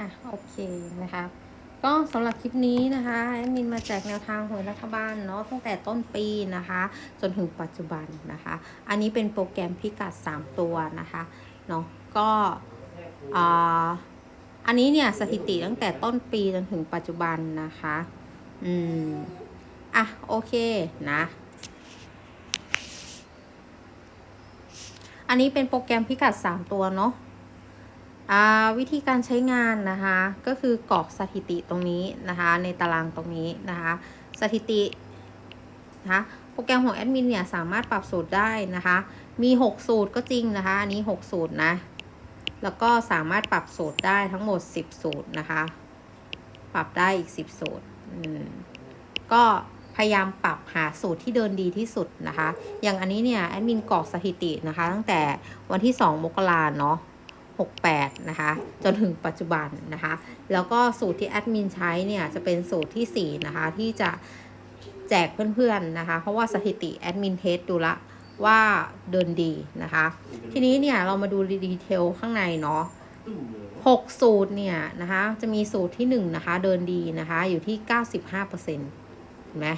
อะโอเคนะคะก็สำหรับคลิปนี้นะคะแอดมินมาแจกแนวทางหวยรัฐบาลเนาะตั้งแต่ต้นปีนะคะ จนถึงปัจจุบันนะคะ อันนี้เป็นโปรแกรมพิกัด 3 ตัวนะคะเนาะก็อันนี้เนี่ยสถิติตั้งแต่ต้นปีจนถึงปัจจุบันนะคะอืมอะโอเคนะอันนี้เป็นโปรแกรมพิกัด 3 ตัวเนาะ วิธีการใช้งานนะคะก็คือกรอกสถิติตรงนี้นะคะในตารางตรงนี้นะคะสถิตินะคะโปรแกรมของแอดมินเนี่ยสามารถปรับสูตรได้นะคะมี 6 สูตรก็จริงนะคะอันนี้ 6 สูตรนะแล้วก็สามารถปรับสูตรได้ทั้งหมด 10 สูตรนะคะปรับได้อีก 10 สูตรก็พยายามปรับหาสูตรที่เดินดีที่สุดนะคะ อย่างอันนี้เนี่ยแอดมินกรอกสถิตินะคะ ตั้งแต่วันที่ 2 มกราเนาะ 68 นะคะ จนถึงปัจจุบันนะคะ แล้วก็สูตรที่แอดมินใช้เนี่ย จะเป็นสูตรที่ 4 นะคะ ที่จะแจกเพื่อนๆนะคะ เพราะว่าสถิติแอดมินเทสดูละว่าเดินดีนะคะ ทีนี้เนี่ยเรามาดูดีเทลข้างในเนาะ6 สูตรเนี่ยนะคะ จะมีสูตรที่ 1 นะคะ เดินดีนะคะ อยู่ที่ 95%เห็นไหม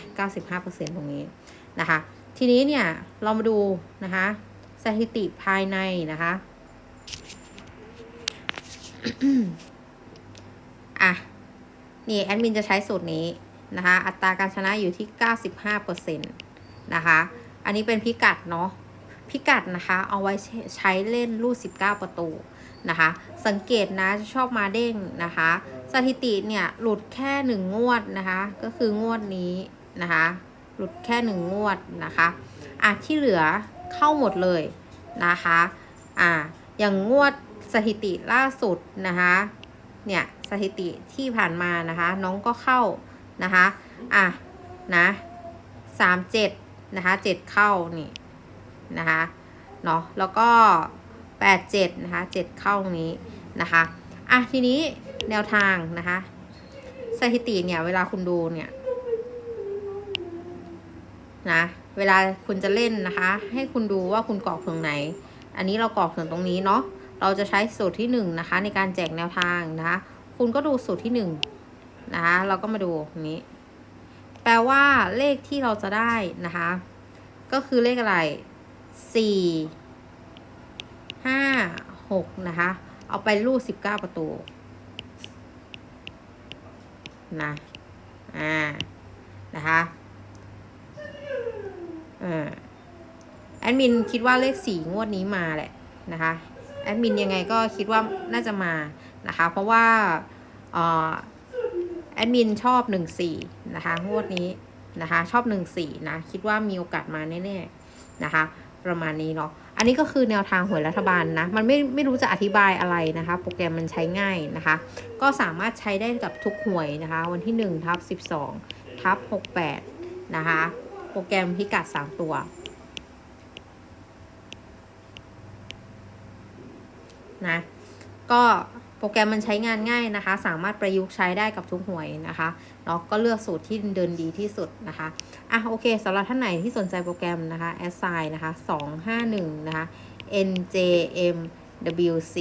95%ตรงนี้นะคะ ทีนี้เนี่ยเรามาดูนะคะ สถิติภายในนะคะ อะ นี่แอดมินจะใช้สูตรนี้นะคะ อัตราการชนะอยู่ที่ 95%นะคะ อันนี้เป็นพิกัดเนาะ พิกัดนะคะ เอาไว้ใช้เล่นลูก19 ประตูนะคะ สังเกตนะจะชอบมาเด้งนะคะ สถิติเนี่ยหลุดแค่หนึ่งงวดนะคะ ก็คืองวดนี้นะคะ หลุดแค่หนึ่งงวดนะคะอะที่เหลือเข้าหมดเลยนะคะ อะอย่างงวด สถิติล่าสุดนะคะเนี่ยสถิติที่ผ่านมานะคะ น้องก็เข้านะคะอะนะสามเจ็ดนะคะเจ็ดเข้านี่นะคะเนาะแล้วก็แปดเจ็ดนะคะเจ็ดเข้านี้นะคะอะทีนี้แนวทางนะคะสถิติเนี่ยเวลาคุณดูเนี่ยนะเวลาคุณจะเล่นนะคะ ให้คุณดูว่าคุณกรอกถึงไหน อันนี้เรากรอกถึงตรงนี้เนาะ เราจะใช้สูตรที่1นงนะคะในการแจกแนวทางนะคะคุณก็ดูสูตรที่1นนะคะเราก็มาดูนี้ แปลว่าเลขที่เราจะได้นะคะ ก็คือเลขอะไร 4 5 6 นะคะ เอาไปรูด19 ประตูนะอ่านะคะออแอดมินคิดว่าเลขสี่งวดนี้มาแหละนะคะ แอดมินยังไงก็คิดว่าน่าจะมานะคะ เพราะว่าแอดมินชอบหนึ่งสี่นะคะงวดนี้นะคะ ชอบหนึ่งสี่นะ คิดว่ามีโอกาสมาแน่ๆนะคะ ประมาณนี้เนาะอันนี้ก็คือแนวทางหวยรัฐบาลนะ มันไม่ไม่รู้จะอธิบายอะไรนะคะ โปรแกรมมันใช้ง่ายนะคะ ก็สามารถใช้ได้กับทุกหวยนะคะ วันที่1ทับ12ทับ68 นะคะ โปรแกรมพิกัด 3 ตัว นะก็โปรแกรมมันใช้งานง่ายนะคะ สามารถประยุกต์ใช้ได้กับทุกหวยนะคะเนาะก็เลือกสูตรที่เดินดีที่สุดนะคะอะโอเคสำหรับท่านไหนที่สนใจโปรแกรมนะคะ a s s i g n นะคะ251 นะคะ NJMWC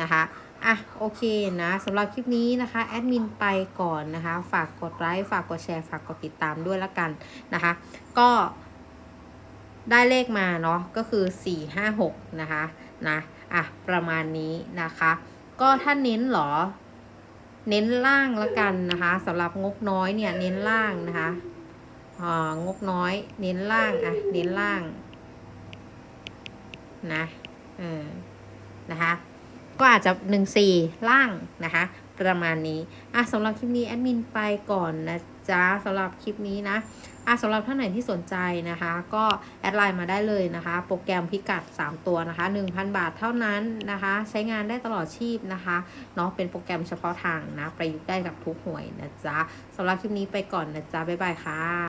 นะคะอะโอเคนะสำหรับคลิปนี้นะคะแอดมินไปก่อนนะคะ ฝากกดไลค์ฝากกดแชร์ ฝากกดติดตามด้วยละกันนะคะ ก็ได้เลขมาเนาะก็คือ 456 นะคะนะ อะประมาณนี้นะคะ ก็ถ้าเน้นหรอ เน้นล่างละกันนะคะสำหรับงบน้อยเนี่ยเน้นล่างนะคะอ่างบน้อย เน้นล่างอะเน้นล่างนะเออนะคะก็อาจจะหนึ่งสี่ล่างนะคะ ประมาณนี้อะสำหรับคลิปนี้แอดมินไปก่อนนะ จ๊ะสำหรับคลิปนี้นะอะสำหรับท่านไหนที่สนใจนะคะ ก็แอดไลน์มาได้เลยนะคะ โปรแกรมพิกัด 3 ตัวนะคะ 1,000 บาทเท่านั้นนะคะ ใช้งานได้ตลอดชีพนะคะเนาะเป็นโปรแกรมเฉพาะทางนะ ประยุกต์ได้กับทุกหวยนะจ๊ะสำหรับคลิปนี้ไปก่อนนะจ๊ะบ๊ายบายค่ะ